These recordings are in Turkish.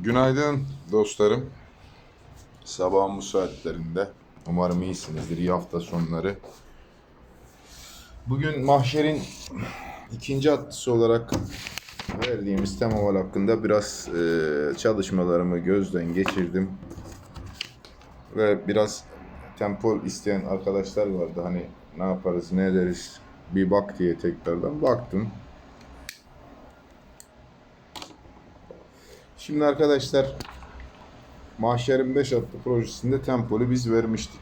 Günaydın dostlarım. Sabahın bu saatlerinde. Umarım iyisinizdir. İyi hafta sonları. Bugün mahşerin ikinci atlısı olarak verdiğimiz temaval hakkında biraz e, çalışmalarımı gözden geçirdim. Ve biraz tempol isteyen arkadaşlar vardı. Hani ne yaparız, ne ederiz bir bak diye tekrardan baktım. Şimdi arkadaşlar Mahşer'in 5 adlı projesinde tempolu biz vermiştik.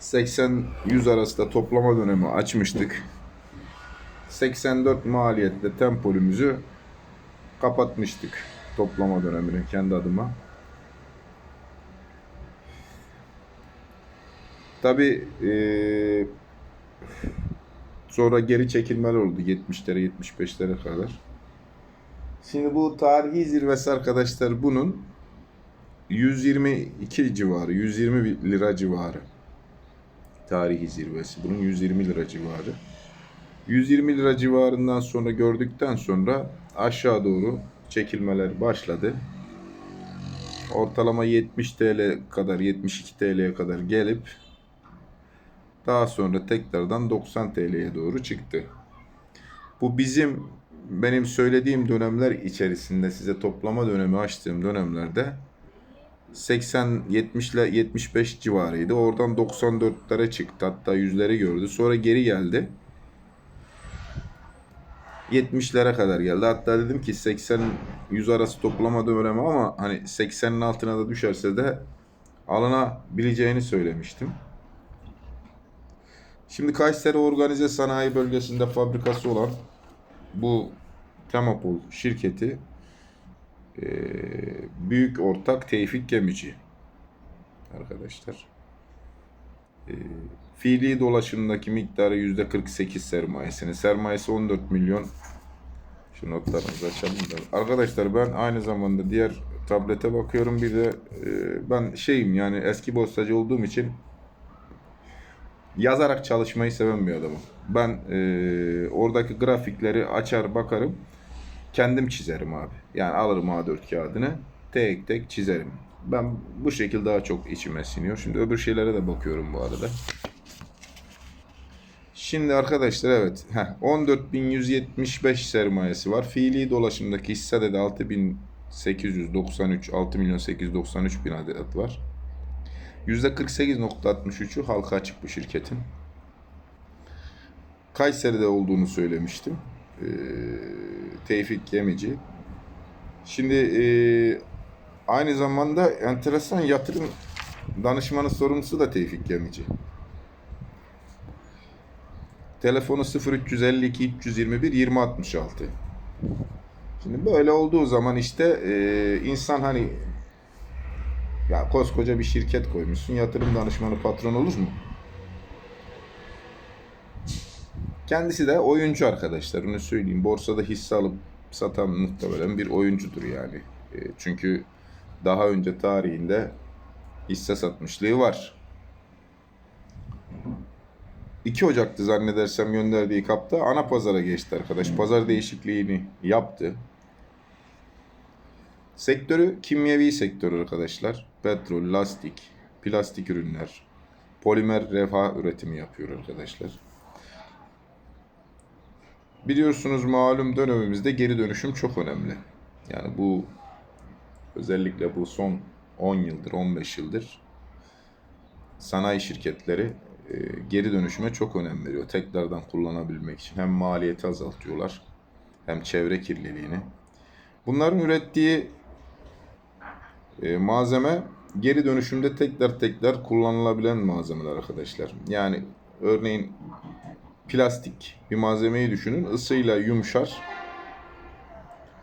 80-100 arasında toplama dönemi açmıştık. 84 maliyetle tempolümüzü kapatmıştık. Toplama dönemini kendi adıma. Tabi sonra geri çekilmeler oldu 70'lere 75'lere kadar. Şimdi bu tarihi zirvesi arkadaşlar bunun 122 civarı, 120 lira civarı. Tarihi zirvesi bunun 120 lira civarı. 120 lira civarından sonra gördükten sonra aşağı doğru çekilmeler başladı. Ortalama 70 TL kadar, 72 TL'ye kadar gelip daha sonra tekrardan 90 TL'ye doğru çıktı. Bu bizim benim söylediğim dönemler içerisinde size toplama dönemi açtığım dönemlerde 80 70 ile 75 civarıydı. Oradan 94'lere çıktı. Hatta yüzleri gördü. Sonra geri geldi. 70'lere kadar geldi. Hatta dedim ki 80 100 arası toplama dönemi ama hani 80'in altına da düşerse de alınabileceğini söylemiştim. Şimdi Kayseri Organize Sanayi Bölgesi'nde fabrikası olan bu Temapol şirketi e, büyük ortak Tevfik Gemici arkadaşlar. E, fiili dolaşımdaki miktarı yüzde 48 sermayesini. Sermayesi 14 milyon. Şu notlarımızı açalım da. Arkadaşlar ben aynı zamanda diğer tablete bakıyorum. Bir de e, ben şeyim yani eski postacı olduğum için yazarak çalışmayı seven bir adamım. Ben e, oradaki grafikleri açar bakarım. Kendim çizerim abi. Yani alırım A4 kağıdını tek tek çizerim. Ben bu şekilde daha çok içime siniyor. Şimdi öbür şeylere de bakıyorum bu arada. Şimdi arkadaşlar evet. Heh, 14.175 sermayesi var. Fiili dolaşımdaki hisse de 6.893 6 milyon 893 bin adet var. %48.63'ü halka açık bu şirketin. Kayseri'de olduğunu söylemiştim. Ee, Tevfik Gemici. Şimdi e, aynı zamanda enteresan yatırım danışmanı sorumlusu da Tevfik Gemici. Telefonu 0352 321 2066. Şimdi böyle olduğu zaman işte e, insan hani ya koskoca bir şirket koymuşsun. Yatırım danışmanı patron olur mu? Kendisi de oyuncu arkadaşlar. Onu söyleyeyim. Borsada hisse alıp satan muhtemelen bir oyuncudur yani. E, çünkü daha önce tarihinde hisse satmışlığı var. 2 Ocak'tı zannedersem gönderdiği kapta ana pazara geçti arkadaş. Pazar değişikliğini yaptı. Sektörü kimyevi sektör arkadaşlar. Petrol, lastik, plastik ürünler, polimer refah üretimi yapıyor arkadaşlar. Biliyorsunuz malum dönemimizde geri dönüşüm çok önemli. Yani bu özellikle bu son 10 yıldır, 15 yıldır sanayi şirketleri e, geri dönüşüme çok önem veriyor. Tekrardan kullanabilmek için hem maliyeti azaltıyorlar hem çevre kirliliğini. Bunların ürettiği e, malzeme geri dönüşümde tekrar tekrar kullanılabilen malzemeler arkadaşlar. Yani örneğin plastik bir malzemeyi düşünün. Isıyla yumuşar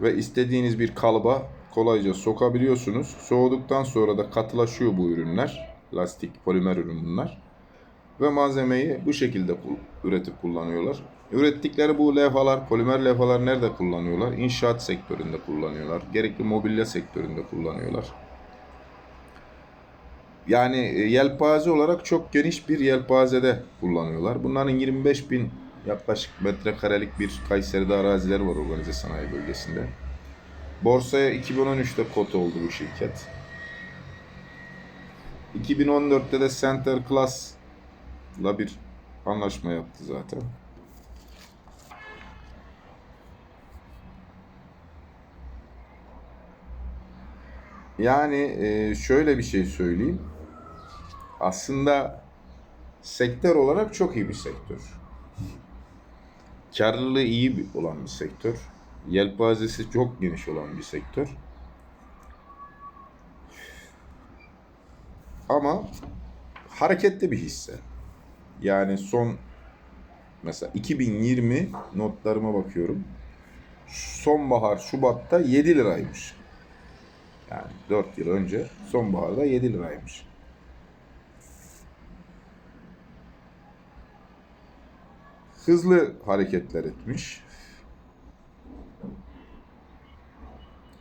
ve istediğiniz bir kalıba kolayca sokabiliyorsunuz. Soğuduktan sonra da katılaşıyor bu ürünler. Lastik, polimer ürün bunlar. Ve malzemeyi bu şekilde üretip kullanıyorlar. Ürettikleri bu levhalar, polimer levhalar nerede kullanıyorlar? İnşaat sektöründe kullanıyorlar. Gerekli mobilya sektöründe kullanıyorlar. Yani e, yelpaze olarak çok geniş bir yelpazede kullanıyorlar. Bunların 25 bin yaklaşık metrekarelik bir Kayseri'de araziler var organize sanayi bölgesinde. Borsaya 2013'te kot oldu bu şirket. 2014'te de Center Class'la bir anlaşma yaptı zaten. Yani e, şöyle bir şey söyleyeyim. Aslında sektör olarak çok iyi bir sektör. Karlılığı iyi olan bir sektör. Yelpazesi çok geniş olan bir sektör. Ama hareketli bir hisse. Yani son mesela 2020 notlarıma bakıyorum. Sonbahar Şubat'ta 7 liraymış. Yani 4 yıl önce sonbaharda 7 liraymış. Hızlı hareketler etmiş.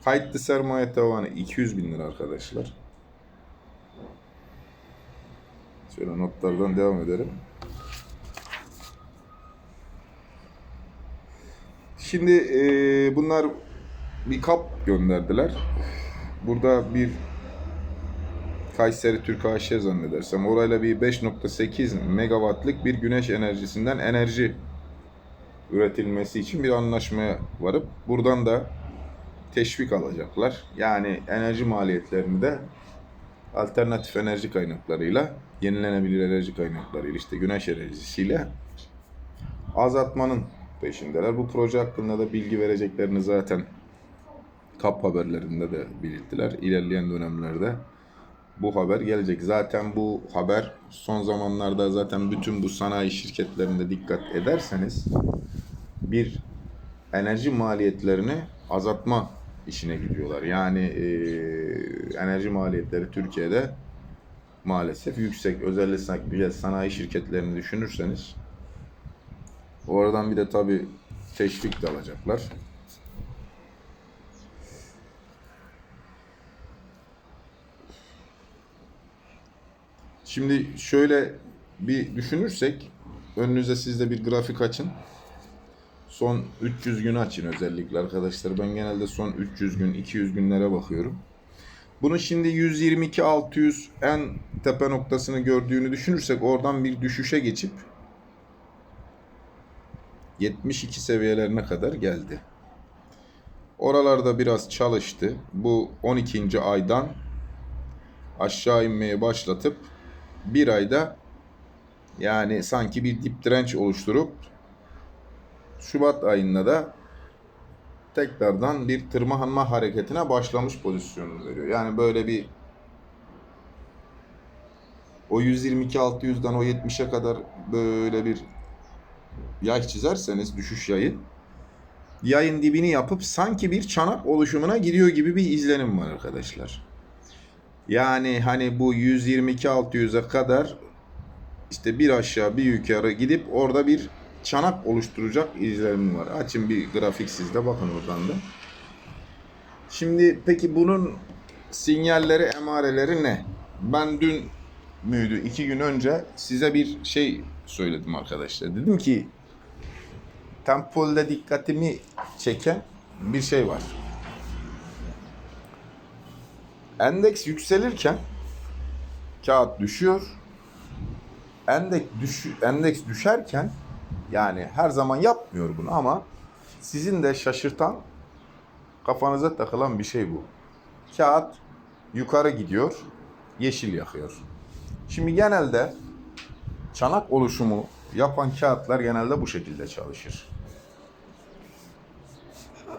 Kayıtlı sermaye tavanı 200 bin lira arkadaşlar. Şöyle notlardan devam edelim. Şimdi eee, bunlar bir kap gönderdiler. Burada bir Kayseri Türk AŞ zannedersem orayla bir 5.8 megawattlık bir güneş enerjisinden enerji üretilmesi için bir anlaşmaya varıp buradan da teşvik alacaklar. Yani enerji maliyetlerini de alternatif enerji kaynaklarıyla, yenilenebilir enerji kaynaklarıyla işte güneş enerjisiyle azaltmanın peşindeler. Bu proje hakkında da bilgi vereceklerini zaten kap haberlerinde de belirttiler. İlerleyen dönemlerde bu haber gelecek. Zaten bu haber son zamanlarda zaten bütün bu sanayi şirketlerinde dikkat ederseniz bir enerji maliyetlerini azaltma işine gidiyorlar. Yani eee, enerji maliyetleri Türkiye'de maalesef yüksek. Özellikle sanayi şirketlerini düşünürseniz oradan bir de tabi teşvik de alacaklar. Şimdi şöyle bir düşünürsek önünüze siz de bir grafik açın. Son 300 gün açın özellikle arkadaşlar. Ben genelde son 300 gün, 200 günlere bakıyorum. Bunun şimdi 122 600 en tepe noktasını gördüğünü düşünürsek oradan bir düşüşe geçip 72 seviyelerine kadar geldi. Oralarda biraz çalıştı. Bu 12. aydan aşağı inmeye başlatıp bir ayda yani sanki bir dip direnç oluşturup Şubat ayında da tekrardan bir tırmanma hareketine başlamış pozisyonunu veriyor. Yani böyle bir o 122 600'dan o 70'e kadar böyle bir yay çizerseniz düşüş yayı yayın dibini yapıp sanki bir çanak oluşumuna gidiyor gibi bir izlenim var arkadaşlar. Yani hani bu 122 600'e kadar işte bir aşağı bir yukarı gidip orada bir çanak oluşturacak izlenim var. Açın bir grafik sizde bakın oradan da. Şimdi peki bunun sinyalleri, emareleri ne? Ben dün müydü, iki gün önce size bir şey söyledim arkadaşlar. Dedim ki tempolde dikkatimi çeken bir şey var. Endeks yükselirken kağıt düşüyor. Endeks, düş, endeks düşerken yani her zaman yapmıyor bunu ama sizin de şaşırtan kafanıza takılan bir şey bu. Kağıt yukarı gidiyor, yeşil yakıyor. Şimdi genelde çanak oluşumu yapan kağıtlar genelde bu şekilde çalışır.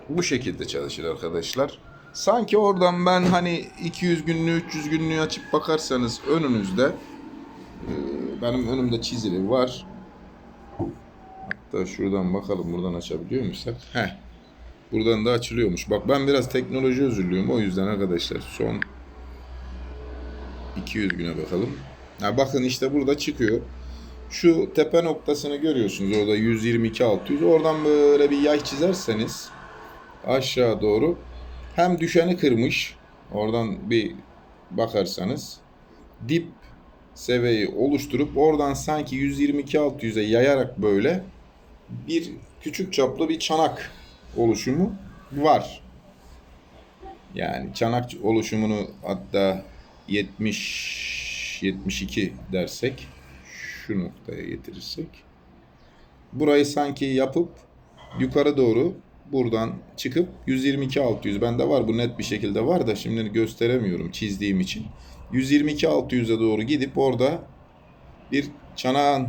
Bu şekilde çalışır arkadaşlar. Sanki oradan ben hani 200 günlüğü 300 günlüğü açıp bakarsanız önünüzde e, benim önümde çizili var. Hatta şuradan bakalım buradan açabiliyor musak? Heh. Buradan da açılıyormuş. Bak ben biraz teknoloji özürlüyüm o yüzden arkadaşlar son 200 güne bakalım. Ha bakın işte burada çıkıyor. Şu tepe noktasını görüyorsunuz orada 122 600. Oradan böyle bir yay çizerseniz aşağı doğru hem düşeni kırmış. Oradan bir bakarsanız dip seviyeyi oluşturup oradan sanki 122 600'e yayarak böyle bir küçük çaplı bir çanak oluşumu var. Yani çanak oluşumunu hatta 70 72 dersek şu noktaya getirirsek burayı sanki yapıp yukarı doğru buradan çıkıp 122 600 bende var bu net bir şekilde var da şimdi gösteremiyorum çizdiğim için 122 600'e doğru gidip orada bir çanağın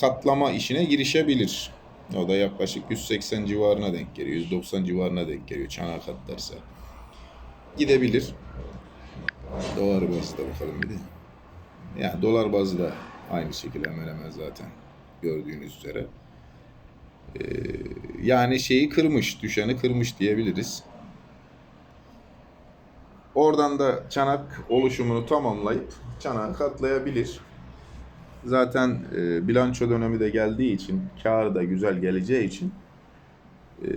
katlama işine girişebilir. O da yaklaşık 180 civarına denk geliyor. 190 civarına denk geliyor çanağı katlarsa. Gidebilir. Dolar bazı da bakalım bir de. Yani dolar bazı da aynı şekilde hemen hemen zaten gördüğünüz üzere. Yani şeyi kırmış, düşeni kırmış diyebiliriz. Oradan da çanak oluşumunu tamamlayıp çanağı katlayabilir. Zaten e, bilanço dönemi de geldiği için, kar da güzel geleceği için e,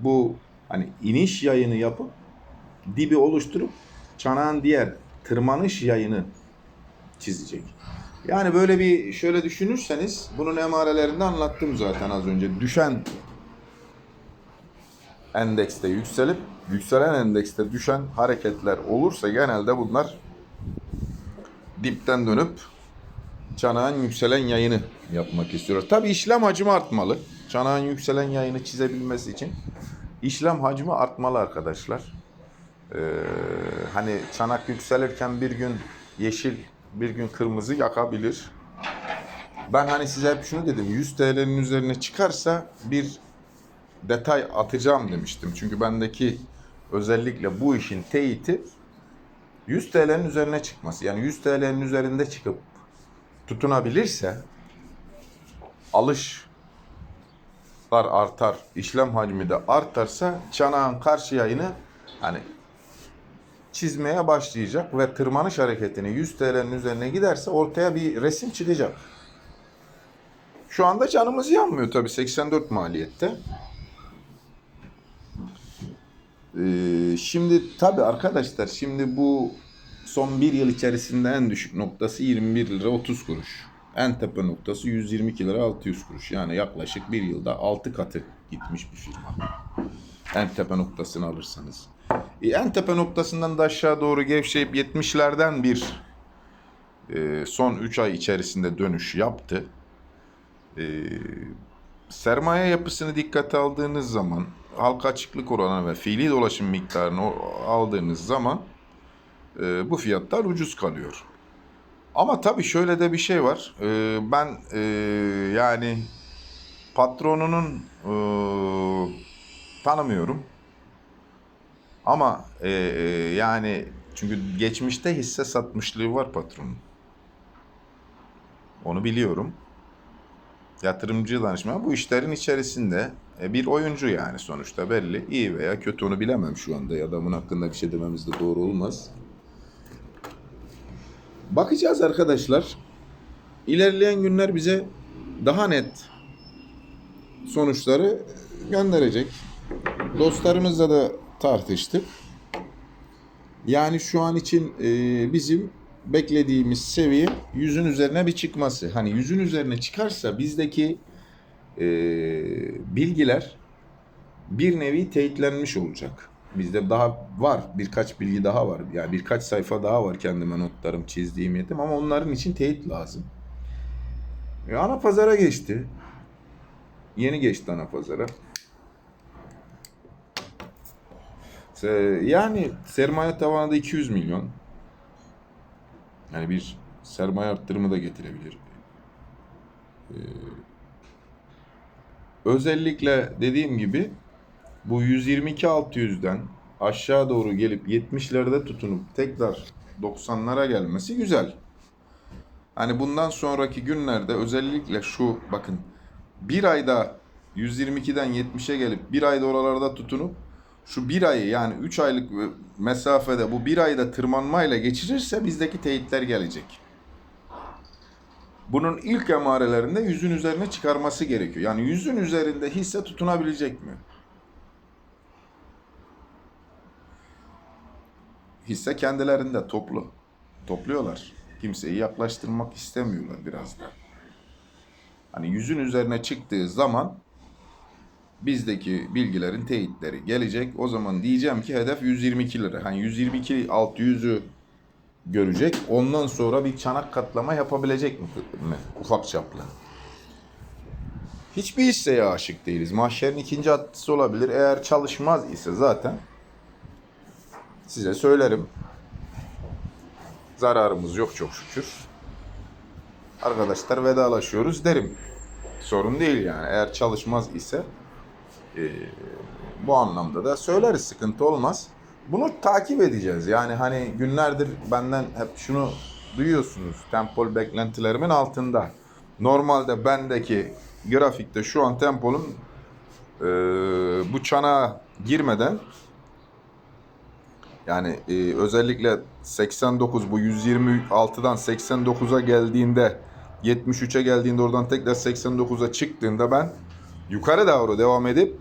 bu hani iniş yayını yapıp dibi oluşturup çanağın diğer tırmanış yayını çizecek. Yani böyle bir şöyle düşünürseniz bunun emarelerini anlattım zaten az önce. Düşen endekste yükselip yükselen endekste düşen hareketler olursa genelde bunlar dipten dönüp çanağın yükselen yayını yapmak istiyoruz. Tabi işlem hacmi artmalı. Çanağın yükselen yayını çizebilmesi için işlem hacmi artmalı arkadaşlar. Ee, hani çanak yükselirken bir gün yeşil bir gün kırmızı yakabilir. Ben hani size hep şunu dedim 100 TL'nin üzerine çıkarsa bir detay atacağım demiştim. Çünkü bendeki özellikle bu işin teyiti 100 TL'nin üzerine çıkması. Yani 100 TL'nin üzerinde çıkıp tutunabilirse alışlar artar, işlem hacmi de artarsa çanağın karşı yayını hani çizmeye başlayacak ve tırmanış hareketini 100 TL'nin üzerine giderse ortaya bir resim çıkacak. Şu anda canımız yanmıyor tabii 84 maliyette. Ee, şimdi tabii arkadaşlar şimdi bu son bir yıl içerisinde en düşük noktası 21 lira 30 kuruş. En tepe noktası 122 lira 600 kuruş. Yani yaklaşık bir yılda 6 katı gitmiş bir firma. En tepe noktasını alırsanız. E, en tepe noktasından da aşağı doğru gevşeyip 70'lerden bir e, son 3 ay içerisinde dönüş yaptı. E, sermaye yapısını dikkate aldığınız zaman halka açıklık oranı ve fiili dolaşım miktarını aldığınız zaman bu fiyatlar ucuz kalıyor. Ama tabii şöyle de bir şey var. Ben yani patronunun tanımıyorum. Ama e, e, yani çünkü geçmişte hisse satmışlığı var patronun. Onu biliyorum. Yatırımcı danışman bu işlerin içerisinde e, bir oyuncu yani sonuçta belli. İyi veya kötü onu bilemem şu anda ya adamın hakkında bir şey dememiz de doğru olmaz. Bakacağız arkadaşlar. İlerleyen günler bize daha net sonuçları gönderecek. Dostlarımızla da tartıştık. Yani şu an için e, bizim beklediğimiz seviye yüzün üzerine bir çıkması. Hani yüzün üzerine çıkarsa bizdeki e, bilgiler bir nevi teyitlenmiş olacak. Bizde daha var. Birkaç bilgi daha var. Yani birkaç sayfa daha var kendime notlarım çizdiğim yedim ama onların için teyit lazım. E, ana pazara geçti. Yeni geçti ana pazara. Yani sermaye tavanı da 200 milyon. Yani bir sermaye arttırımı da getirebilir. Ee, özellikle dediğim gibi bu 122 600'den aşağı doğru gelip 70'lerde tutunup tekrar 90'lara gelmesi güzel. Hani bundan sonraki günlerde özellikle şu bakın bir ayda 122'den 70'e gelip bir ayda oralarda tutunup şu bir ayı yani 3 aylık mesafede bu bir ayda tırmanmayla geçirirse bizdeki teyitler gelecek. Bunun ilk emarelerinde yüzün üzerine çıkarması gerekiyor. Yani yüzün üzerinde hisse tutunabilecek mi? Hisse kendilerinde toplu. Topluyorlar. Kimseyi yaklaştırmak istemiyorlar biraz da. Hani yüzün üzerine çıktığı zaman bizdeki bilgilerin teyitleri gelecek. O zaman diyeceğim ki hedef 122 lira. Hani 122 600'ü görecek. Ondan sonra bir çanak katlama yapabilecek mi? Ufak çaplı. Hiçbir hisseye aşık değiliz. Mahşerin ikinci atlısı olabilir. Eğer çalışmaz ise zaten size söylerim. Zararımız yok çok şükür. Arkadaşlar vedalaşıyoruz derim. Sorun değil yani. Eğer çalışmaz ise e, bu anlamda da söyleriz. Sıkıntı olmaz. Bunu takip edeceğiz. Yani hani günlerdir benden hep şunu duyuyorsunuz. Tempol beklentilerimin altında. Normalde bendeki grafikte şu an tempolun e, bu çana girmeden yani e, özellikle 89 bu 126'dan 89'a geldiğinde 73'e geldiğinde oradan tekrar 89'a çıktığında ben yukarı doğru devam edip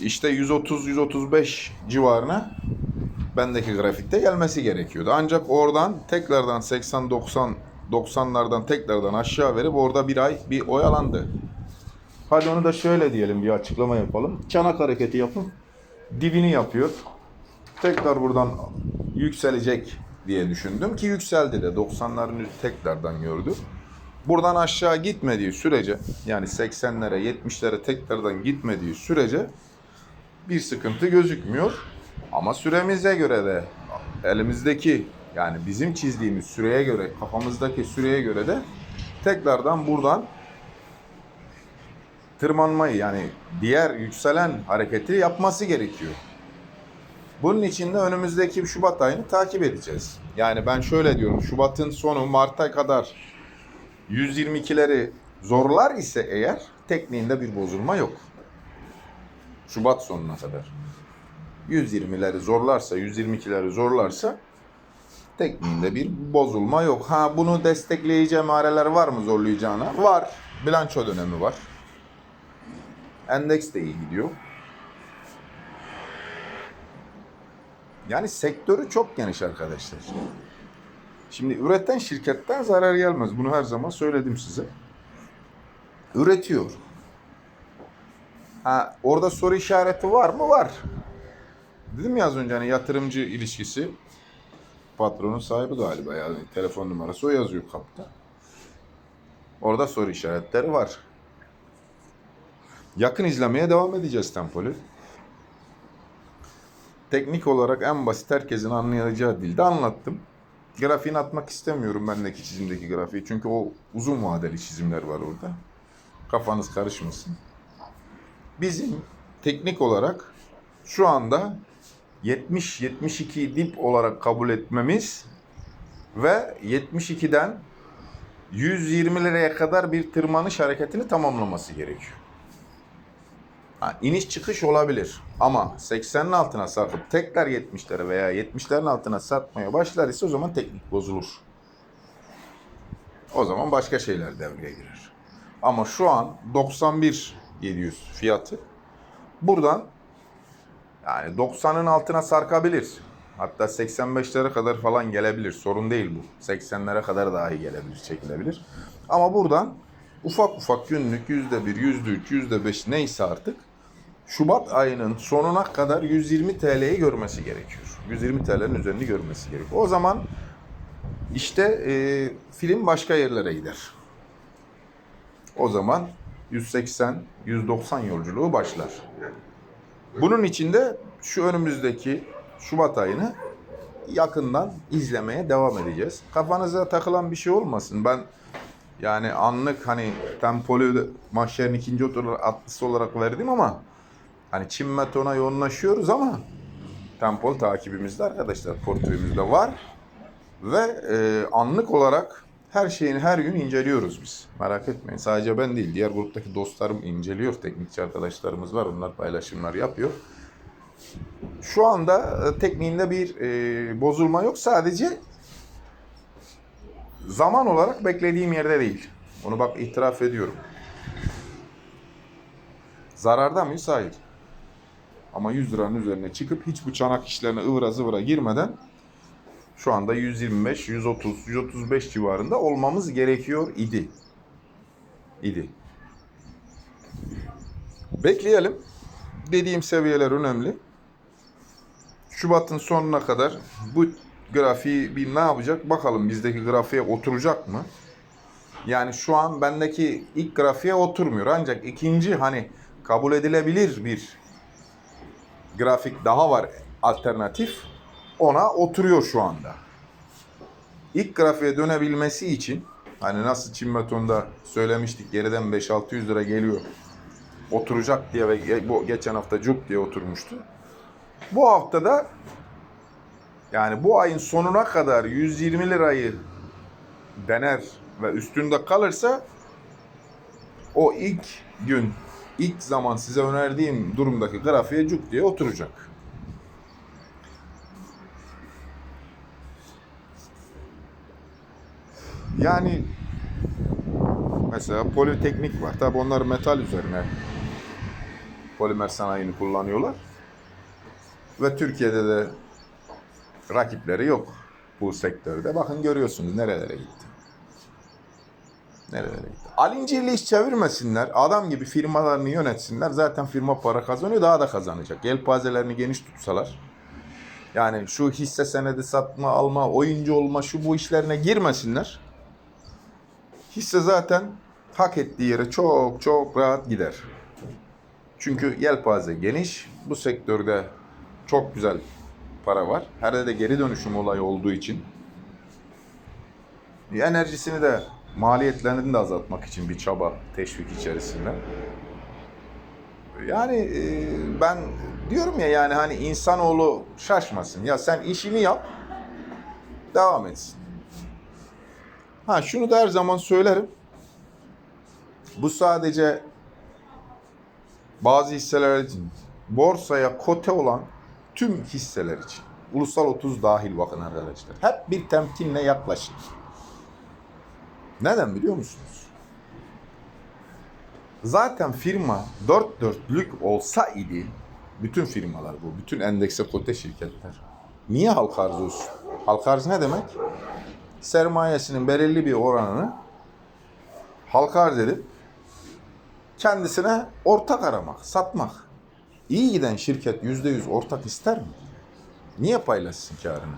işte 130-135 civarına bendeki grafikte gelmesi gerekiyordu. Ancak oradan tekrardan 80-90 90'lardan tekrardan aşağı verip orada bir ay bir oyalandı. Hadi onu da şöyle diyelim bir açıklama yapalım. Çanak hareketi yapın. Dibini yapıyor. Tekrar buradan yükselecek diye düşündüm ki yükseldi de 90'ların üstü tekrardan gördü. Buradan aşağı gitmediği sürece yani 80'lere 70'lere tekrardan gitmediği sürece bir sıkıntı gözükmüyor. Ama süremize göre de elimizdeki yani bizim çizdiğimiz süreye göre kafamızdaki süreye göre de tekrardan buradan tırmanmayı yani diğer yükselen hareketi yapması gerekiyor. Bunun için de önümüzdeki Şubat ayını takip edeceğiz. Yani ben şöyle diyorum Şubat'ın sonu Mart'a kadar 122'leri zorlar ise eğer tekniğinde bir bozulma yok. Şubat sonuna kadar. 120'leri zorlarsa, 122'leri zorlarsa tekniğinde bir bozulma yok. Ha bunu destekleyici emareler var mı zorlayacağına? Var. Bilanço dönemi var. Endeks de iyi gidiyor. Yani sektörü çok geniş arkadaşlar. Şimdi üreten şirketten zarar gelmez. Bunu her zaman söyledim size. Üretiyor. Ha, orada soru işareti var mı? Var. Dedim ya az önce hani yatırımcı ilişkisi patronun sahibi galiba yani telefon numarası o yazıyor kapta. Orada soru işaretleri var. Yakın izlemeye devam edeceğiz Tempol'ü. Teknik olarak en basit herkesin anlayacağı dilde anlattım. Grafiğini atmak istemiyorum bendeki çizimdeki grafiği. Çünkü o uzun vadeli çizimler var orada. Kafanız karışmasın. Bizim teknik olarak şu anda 70-72 dip olarak kabul etmemiz ve 72'den 120 liraya kadar bir tırmanış hareketini tamamlaması gerekiyor. Ha, iniş çıkış olabilir ama 80'in altına sarkıp tekrar 70'lere veya 70'lerin altına sarkmaya başlar ise o zaman teknik bozulur. O zaman başka şeyler devreye girer. Ama şu an 91 700 fiyatı. Buradan yani 90'ın altına sarkabilir. Hatta 85'lere kadar falan gelebilir. Sorun değil bu. 80'lere kadar dahi gelebilir, çekilebilir. Ama buradan ufak ufak günlük %1, %3, %5 neyse artık Şubat ayının sonuna kadar 120 TL'yi görmesi gerekiyor. 120 TL'nin üzerini görmesi gerekiyor. O zaman işte e, film başka yerlere gider. O zaman 180, 190 yolculuğu başlar. Bunun için de şu önümüzdeki Şubat ayını yakından izlemeye devam edeceğiz. Kafanıza takılan bir şey olmasın. Ben yani anlık hani tempolu mahşerin ikinci otur atlısı olarak verdim ama hani Çin metona yoğunlaşıyoruz ama tempol takibimizde arkadaşlar portföyümüzde var ve e, anlık olarak her şeyini her gün inceliyoruz biz. Merak etmeyin. Sadece ben değil. Diğer gruptaki dostlarım inceliyor. Teknikçi arkadaşlarımız var. Onlar paylaşımlar yapıyor. Şu anda e, tekniğinde bir e, bozulma yok. Sadece zaman olarak beklediğim yerde değil. Onu bak itiraf ediyorum. Zararda mıyız? Hayır. Ama 100 liranın üzerine çıkıp hiç bu çanak işlerine ıvıra zıvıra girmeden şu anda 125, 130, 135 civarında olmamız gerekiyor idi. İdi. Bekleyelim. Dediğim seviyeler önemli. Şubat'ın sonuna kadar bu grafiği bir ne yapacak? Bakalım bizdeki grafiğe oturacak mı? Yani şu an bendeki ilk grafiğe oturmuyor. Ancak ikinci hani kabul edilebilir bir grafik daha var alternatif. Ona oturuyor şu anda. İlk grafiğe dönebilmesi için hani nasıl Çin betonda söylemiştik geriden 5-600 lira geliyor. Oturacak diye ve bu geçen hafta cuk diye oturmuştu. Bu haftada yani bu ayın sonuna kadar 120 lirayı dener ve üstünde kalırsa o ilk gün, ilk zaman size önerdiğim durumdaki grafiğe cuk diye oturacak. Yani mesela politeknik var. Tabi onlar metal üzerine polimer sanayini kullanıyorlar. Ve Türkiye'de de rakipleri yok bu sektörde. Bakın görüyorsunuz nerelere gitti. Nerelere gitti. Alincirli iş çevirmesinler. Adam gibi firmalarını yönetsinler. Zaten firma para kazanıyor. Daha da kazanacak. Yelpazelerini geniş tutsalar. Yani şu hisse senedi satma, alma, oyuncu olma, şu bu işlerine girmesinler. Hisse zaten hak ettiği yere çok çok rahat gider. Çünkü yelpaze geniş. Bu sektörde çok güzel para var. Her de geri dönüşüm olayı olduğu için enerjisini de maliyetlerini de azaltmak için bir çaba, teşvik içerisinde. Yani e, ben diyorum ya yani hani insanoğlu şaşmasın. Ya sen işini yap, devam etsin. Ha şunu da her zaman söylerim. Bu sadece bazı hisseler için borsaya kote olan tüm hisseler için. Ulusal 30 dahil bakın arkadaşlar. Hep bir temkinle yaklaşın. Neden biliyor musunuz? Zaten firma dört dörtlük olsa idi, bütün firmalar bu, bütün endekse kote şirketler. Niye halka arz olsun? Halka arz ne demek? Sermayesinin belirli bir oranını halka arz edip kendisine ortak aramak, satmak. İyi giden şirket yüzde yüz ortak ister mi? Niye paylaşsın karını?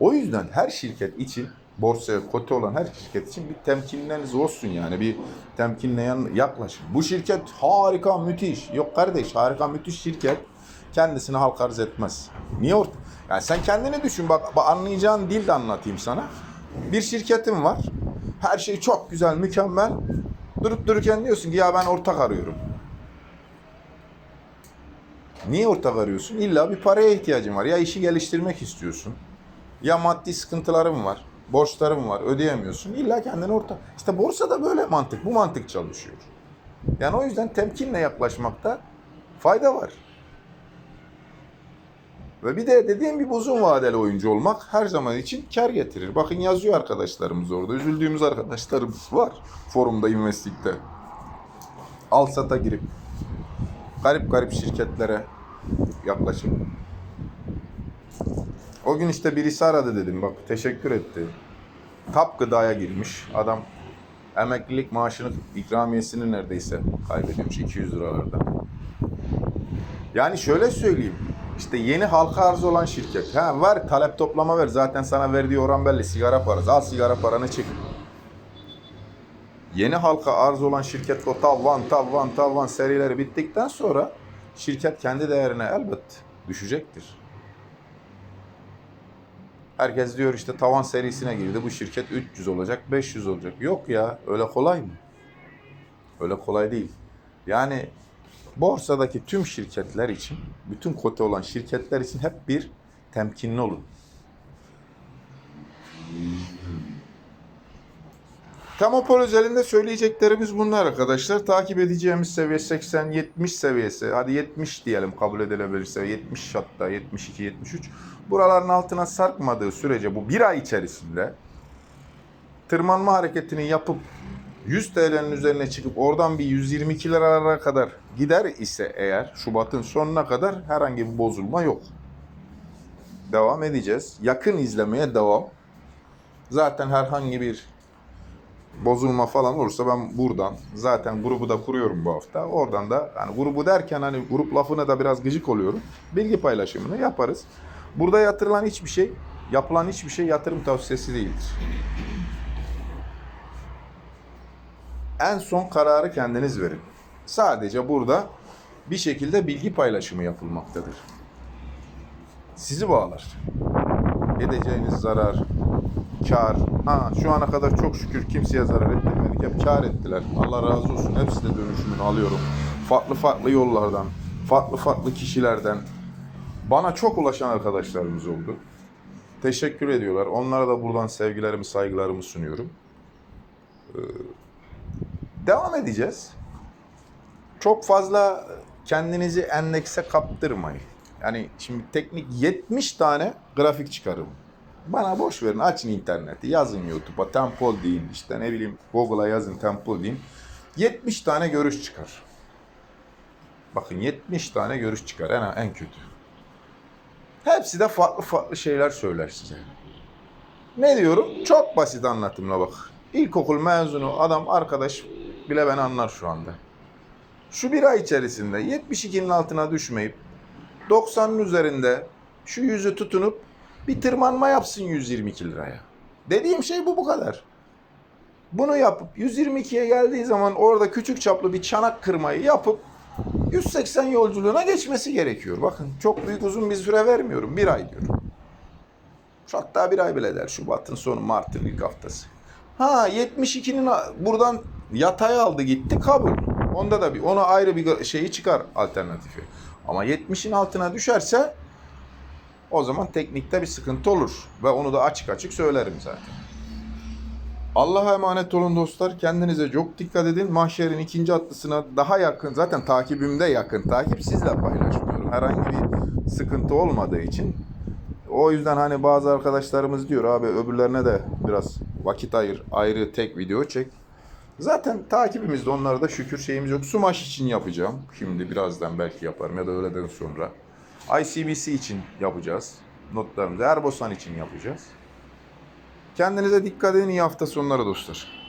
O yüzden her şirket için borsaya kote olan her şirket için bir temkinleriniz olsun yani bir temkinleyen yaklaşın. Bu şirket harika müthiş. Yok kardeş harika müthiş şirket kendisini halk arz etmez. Niye orta? Yani sen kendini düşün bak, bak anlayacağın dilde anlatayım sana. Bir şirketin var. Her şey çok güzel, mükemmel. Durup dururken diyorsun ki ya ben ortak arıyorum. Niye ortak arıyorsun? İlla bir paraya ihtiyacın var. Ya işi geliştirmek istiyorsun. Ya maddi sıkıntıların var. Borçların var. Ödeyemiyorsun. İlla kendine ortak. İşte borsada böyle mantık. Bu mantık çalışıyor. Yani o yüzden temkinle yaklaşmakta fayda var. Ve bir de dediğim gibi uzun vadeli oyuncu olmak her zaman için kar getirir. Bakın yazıyor arkadaşlarımız orada. Üzüldüğümüz arkadaşlarımız var. Forumda, Investik'te. Al sata girip garip garip şirketlere yaklaşıp o gün işte birisi aradı dedim bak teşekkür etti. Tap gıdaya girmiş adam emeklilik maaşını ikramiyesini neredeyse kaybediyormuş 200 liralarda. Yani şöyle söyleyeyim. İşte yeni halka arz olan şirket. Ha ver talep toplama ver. Zaten sana verdiği oran belli. Sigara parası. Al sigara paranı çık. Yeni halka arz olan şirket o tavvan tavvan tavvan serileri bittikten sonra şirket kendi değerine elbet düşecektir. Herkes diyor işte tavan serisine girdi. Bu şirket 300 olacak, 500 olacak. Yok ya, öyle kolay mı? Öyle kolay değil. Yani borsadaki tüm şirketler için, bütün kote olan şirketler için hep bir temkinli olun. Tamopol özelinde söyleyeceklerimiz bunlar arkadaşlar. Takip edeceğimiz seviye 80-70 seviyesi. Hadi 70 diyelim kabul edilebilirse. 70 hatta 72-73. Buraların altına sarkmadığı sürece bu bir ay içerisinde tırmanma hareketini yapıp 100 TL'nin üzerine çıkıp oradan bir 122 liralara kadar gider ise eğer Şubat'ın sonuna kadar herhangi bir bozulma yok. Devam edeceğiz. Yakın izlemeye devam. Zaten herhangi bir bozulma falan olursa ben buradan zaten grubu da kuruyorum bu hafta. Oradan da hani grubu derken hani grup lafına da biraz gıcık oluyorum. Bilgi paylaşımını yaparız. Burada yatırılan hiçbir şey, yapılan hiçbir şey yatırım tavsiyesi değildir. En son kararı kendiniz verin. Sadece burada bir şekilde bilgi paylaşımı yapılmaktadır. Sizi bağlar. Edeceğiniz zarar, kar. Ha şu ana kadar çok şükür kimseye zarar etmedik. Hep kar ettiler. Allah razı olsun. Hepsi de dönüşümünü alıyorum. Farklı farklı yollardan, farklı farklı kişilerden bana çok ulaşan arkadaşlarımız oldu. Teşekkür ediyorlar. Onlara da buradan sevgilerimi, saygılarımı sunuyorum. Ee, devam edeceğiz. Çok fazla kendinizi endekse kaptırmayın. Yani şimdi teknik 70 tane grafik çıkarım. Bana boş verin açın interneti yazın YouTube'a Temple deyin işte ne bileyim Google'a yazın Temple deyin. 70 tane görüş çıkar. Bakın 70 tane görüş çıkar en, en kötü. Hepsi de farklı farklı şeyler söyler size. Ne diyorum? Çok basit anlatımla bak. İlkokul mezunu adam arkadaş bile beni anlar şu anda. Şu bir ay içerisinde 72'nin altına düşmeyip 90'ın üzerinde şu yüzü tutunup bir tırmanma yapsın 122 liraya. Dediğim şey bu bu kadar. Bunu yapıp 122'ye geldiği zaman orada küçük çaplı bir çanak kırmayı yapıp 180 yolculuğuna geçmesi gerekiyor. Bakın çok büyük uzun bir süre vermiyorum. Bir ay diyorum. Hatta bir ay bile der. Şubat'ın sonu Mart'ın ilk haftası. Ha 72'nin a- buradan yatay aldı gitti kabul. Onda da bir ona ayrı bir şeyi çıkar alternatifi. Ama 70'in altına düşerse o zaman teknikte bir sıkıntı olur. Ve onu da açık açık söylerim zaten. Allah'a emanet olun dostlar. Kendinize çok dikkat edin. Mahşerin ikinci atlısına daha yakın, zaten takibimde yakın. Takip sizle paylaşmıyorum. Herhangi bir sıkıntı olmadığı için. O yüzden hani bazı arkadaşlarımız diyor abi öbürlerine de biraz vakit ayır, ayrı tek video çek. Zaten takibimizde onlara da şükür şeyimiz yok. Sumaş için yapacağım. Şimdi birazdan belki yaparım ya da öğleden sonra. ICBC için yapacağız. Notlarımızı Erbosan için yapacağız. Kendinize dikkat edin. İyi hafta sonları dostlar.